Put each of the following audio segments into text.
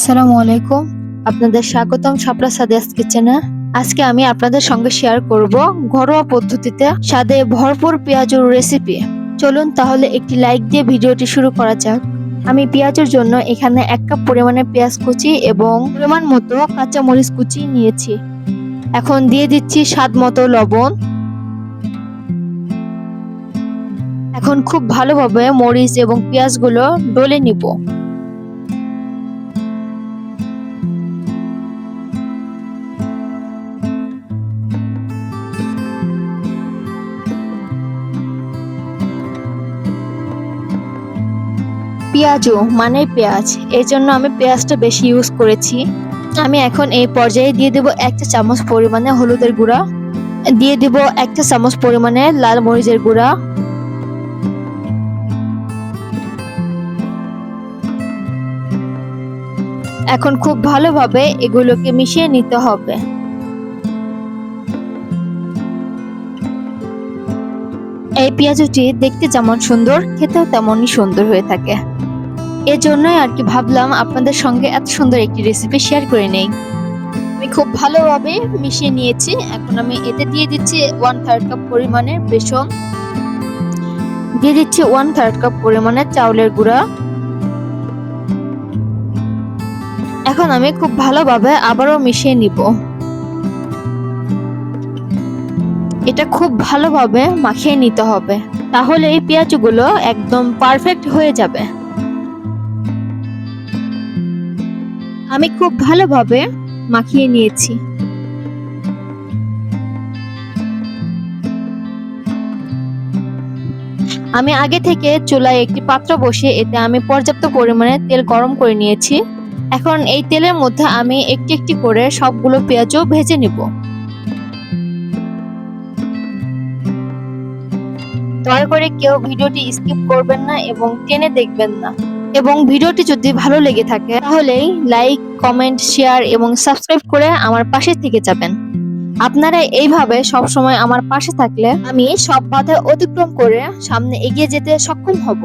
আসসালামু আলাইকুম। আপনাদের স্বাগতম শাপলা সাদিয়াস কিচেনে। আজকে আমি আপনাদের সঙ্গে শেয়ার করব ঘরোয়া পদ্ধতিতে স্বাদে ভরপুর পেঁয়াজুর রেসিপি চলুন তাহলে একটি লাইক দিয়ে ভিডিওটি শুরু করা যাক। আমি পেঁয়াজের জন্য এখানে এক কাপ পরিমাণে পেঁয়াজ কুচি এবং পরিমাণ মতো কাঁচা মরিচ কুচি নিয়েছি। এখন দিয়ে দিচ্ছি স্বাদ মতো লবণ। এখন খুব ভালোভাবে মরিচ এবং পেঁয়াজগুলো ডলে নিব। পেঁয়াজও মানে পেঁয়াজ। এই জন্য আমি পেঁয়াজটা বেশি ইউজ করেছি। আমি এখন এই পর্যায়ে দিয়ে দেব একটা চামচ পরিমাণে হলুদের গুঁড়া। দিয়ে দিব একটা চামচ পরিমাণে লাল মরিচের গুঁড়া। এখন খুব ভালোভাবে এগুলোকে মিশিয়ে নিতে হবে। এই পেঁয়াজটি দেখতে যেমন সুন্দর, খেতেও তেমনই সুন্দর হয়ে থাকে। এজন্যই আর কি ভাবলাম আপনাদের সঙ্গে এত সুন্দর একটি রেসিপি শেয়ার করে নেই। আমি খুব ভালোভাবে মিশিয়ে নিয়েছি। এখন আমি এতে দিয়ে দিচ্ছি ওয়ান থার্ড কাপ পরিমাণের বেসন। দিয়ে দিচ্ছি ওয়ান থার্ড কাপ পরিমাণের চাউলের গুঁড়া। এখন আমি খুব ভালোভাবে আবারও মিশিয়ে নিব। এটা খুব ভালোভাবে মাখিয়ে নিতে হবে। তাহলে এই পেঁয়াজগুলো একদম পারফেক্ট হয়ে যাবে। আমি খুব ভালোভাবে মাখিয়ে নিয়েছি। আমি আগে থেকে চুলায় একটি পাত্র বসিয়ে এতে আমি পর্যাপ্ত পরিমাণে তেল গরম করে নিয়েছি। এখন এই তেলের মধ্যে আমি একটি একটি করে সবগুলো পেঁয়াজও ভেজে নিব। দয়া করে কেউ ভিডিওটি স্কিপ করবেন না এবং টেনে দেখবেন না। এবং ভিডিওটি যদি ভালো লেগে থাকে, তাহলেই লাইক, কমেন্ট, শেয়ার এবং সাবস্ক্রাইব করে আমার পাশে থেকে যাবেন। আপনারা এইভাবে সব সময় আমার পাশে থাকলে আমি সব বাধা অতিক্রম করে সামনে এগিয়ে যেতে সক্ষম হব।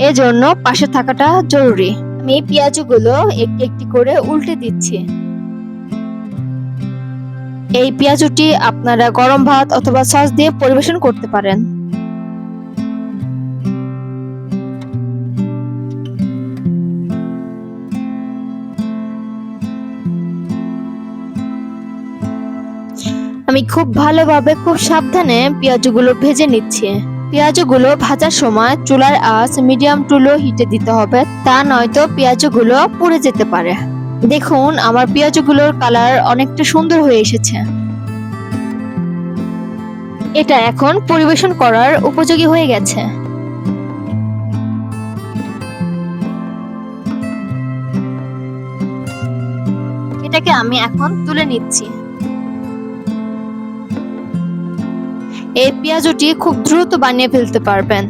এজন্য পাশে থাকাটা জরুরি। আমি পেঁয়াজগুলো একটি একটি করে উল্টে দিচ্ছি। এই পেঁয়াজুটি আপনারা গরম ভাত অথবা সস দিয়ে পরিবেশন করতে পারেন। আমি খুব ভালোভাবে খুব সাবধানে পেঁয়াজগুলো ভেজে নিচ্ছি। পেঁয়াজগুলো ভাজার সময় চুলার আঁচ মিডিয়াম টু লো হিটে দিতে হবে, তা নয়তো পেঁয়াজগুলো পুড়ে যেতে পারে। দেখুন, আমার পেঁয়াজগুলোর কালার অনেকটা সুন্দর হয়ে এসেছে। এটা এখন পরিবেশন করার উপযোগী হয়ে গেছে। এটাকে আমি এখন তুলে নিচ্ছি। এই পেঁয়াজটি খুব দ্রুত বানিয়ে ফেলতে পারবেন।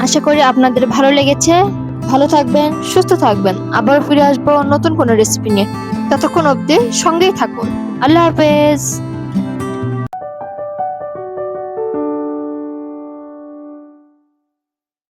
আশা করি আপনাদের ভালো লেগেছে। ভালো থাকবেন, সুস্থ থাকবেন। আবার ফিরে আসব নতুন কোনো রেসিপি নিয়ে। ততক্ষণ অব্দি সঙ্গেই থাকুন। আল্লাহ হাফেজ।